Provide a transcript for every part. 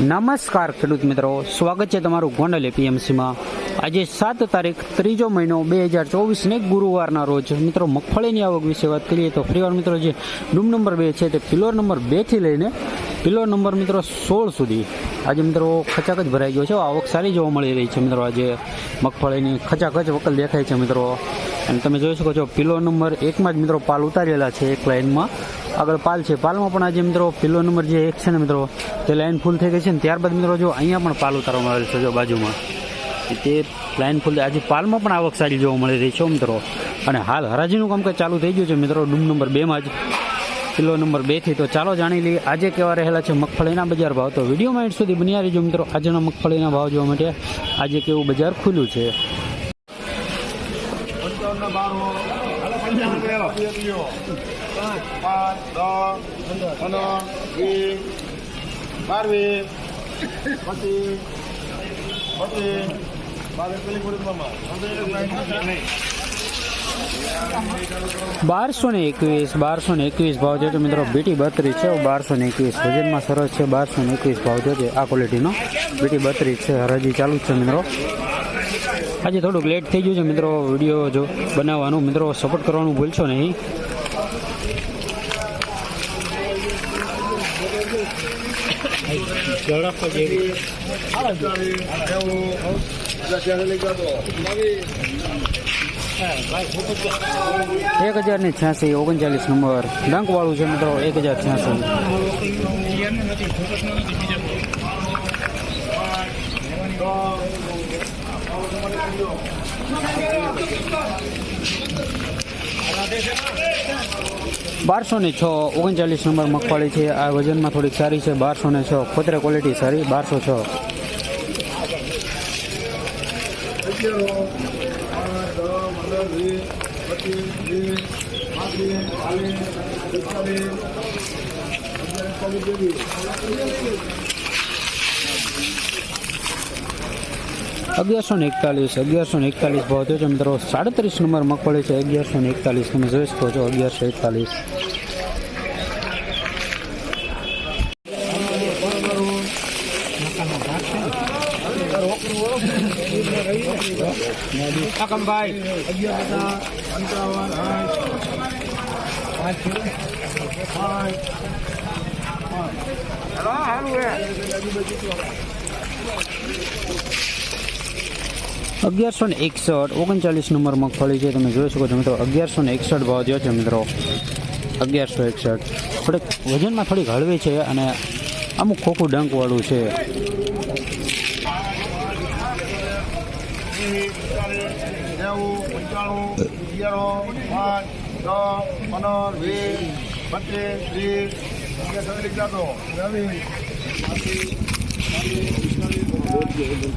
નમસ્કાર, ખેડૂત મિત્રો. સ્વાગત છે તમારું ગોંડલ એપીએમસીમાં આજે સાત તારીખ, ત્રીજો મહિનો બે હજાર ચોવીસને ગુરુવારના રોજ. મિત્રો, મગફળીની આવક વિશે વાત કરીએ તો ફરીવાર મિત્રો, જે ડૂમ નંબર બે છે તે પિલોર નંબર બેથી લઈને પિલોર નંબર મિત્રો સોળ સુધી. આજે મિત્રો ખચાખચ ભરાઈ ગયો છે. આવક સારી જોવા મળી રહી છે મિત્રો. આજે મગફળીની ખચાખચ વકલ દેખાય છે મિત્રો. અને તમે જોઈ શકો છો પિલો નંબર એકમાં જ મિત્રો પાલ ઉતારેલા છે એક લાઇનમાં આગળ પાલ છે. પાલમાં પણ આજે મિત્રો પિલો નંબર જે એક છે ને મિત્રો, તે લાઇન ફૂલ થઈ ગઈ છે ને ત્યારબાદ મિત્રો જો અહીંયા પણ પાલ ઉતારવામાં આવેલ છે જો બાજુમાં. તે લાઇન ફૂલ આજે પાલમાં પણ આવક સારી જોવા મળી રહી છે મિત્રો. અને હાલ હરાજીનું કામકાજ ચાલુ થઈ ગયું છે મિત્રો, ડૂમ નંબર બેમાં જ. કિલો નંબર બેથી તો ચાલો જાણી લઈએ, આજે કેવા રહેલા છે મગફળીના બજાર ભાવ. તો વિડીયોમાં એન્ડ સુધી બન્યા રહીજો મિત્રો, આજના મગફળીના ભાવ જોવા માટે. આજે કેવું બજાર ખુલ્યું છે. પંચાવનના બારો. પાંચ પાંચ દસ પંદર વીસ બારવીસ પચીસ પચીસ બાવીસ પેલી પૂરી બારસો ને એકવીસ, બારસો ને એકવીસ ભાવ જોજો મિત્રો. બીટી બત્રીસ છે, બારસો ને એકવીસ. વજનમાં સરસ છે, બારસો ને એકવીસ ભાવ જોજો. આ ક્વોલિટીનો બીટી બત્રીસ છે. હરાજી ચાલુ છે મિત્રો. આજે થોડુંક લેટ થઈ ગયું છે મિત્રો વીડિયો જો બનાવવાનું. મિત્રો સપોર્ટ કરવાનું ભૂલશો નહીં. એક હજાર ને છ્યાસી, ઓગણચાલીસ નંબર. ડંક વાળું છે મિત્રો, એક હજાર છ્યાસી. બારસો ને છ, ઓગણચાલીસ નંબર મગફળી છે. આ વજનમાં થોડીક સારી છે. બારસો ને છ ખોતરે ક્વોલિટી સારી. બારસો છ. અગિયારસો ને એકતાલીસ, અગિયારસો ને એકતાલીસ ભાવ થયો છે મિત્રો. સાડત્રીસ નંબર મગફળી છે, અગિયારસો ને એકતાલીસ. તમે જોઈ શકો છો, અગિયારસો એકતાલીસ. હેલો અગિયાર અગિયારસો ને એકસઠ ઓગણચાલીસ નંબર મગફળી છે તમે જોઈ શકો છો મિત્રો અગિયારસો ને એકસઠ ભાવ થયો છે મિત્રો અગિયારસો એકસઠ થોડીક વજનમાં થોડીક હળવી છે અને અમુક ખોખું ડંકવાળું છે પંદર વીસ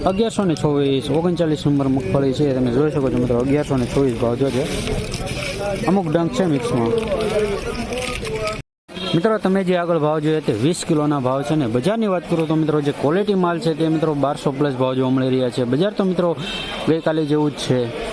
અગિયારસો ને ચોવીસ, ઓગણચાલીસ નંબર મગફળી છે, તમે જોઈ શકો છો મિત્રો, અગિયારસો ને ચોવીસ ભાવ જોજો અમુક ડંક છે મિક્સમાં. મિત્રો, તમે જે આગળ ભાવ જોયા તે વીસ કિલોના ભાવ છે ને, બજારની વાત કરું તો મિત્રો, જે ક્વોલિટી માલ છે તે મિત્રો બારસો પ્લસ ભાવ જોવા મળી રહ્યા છે. બજાર તો મિત્રો ગઈકાલે જેવું જ છે.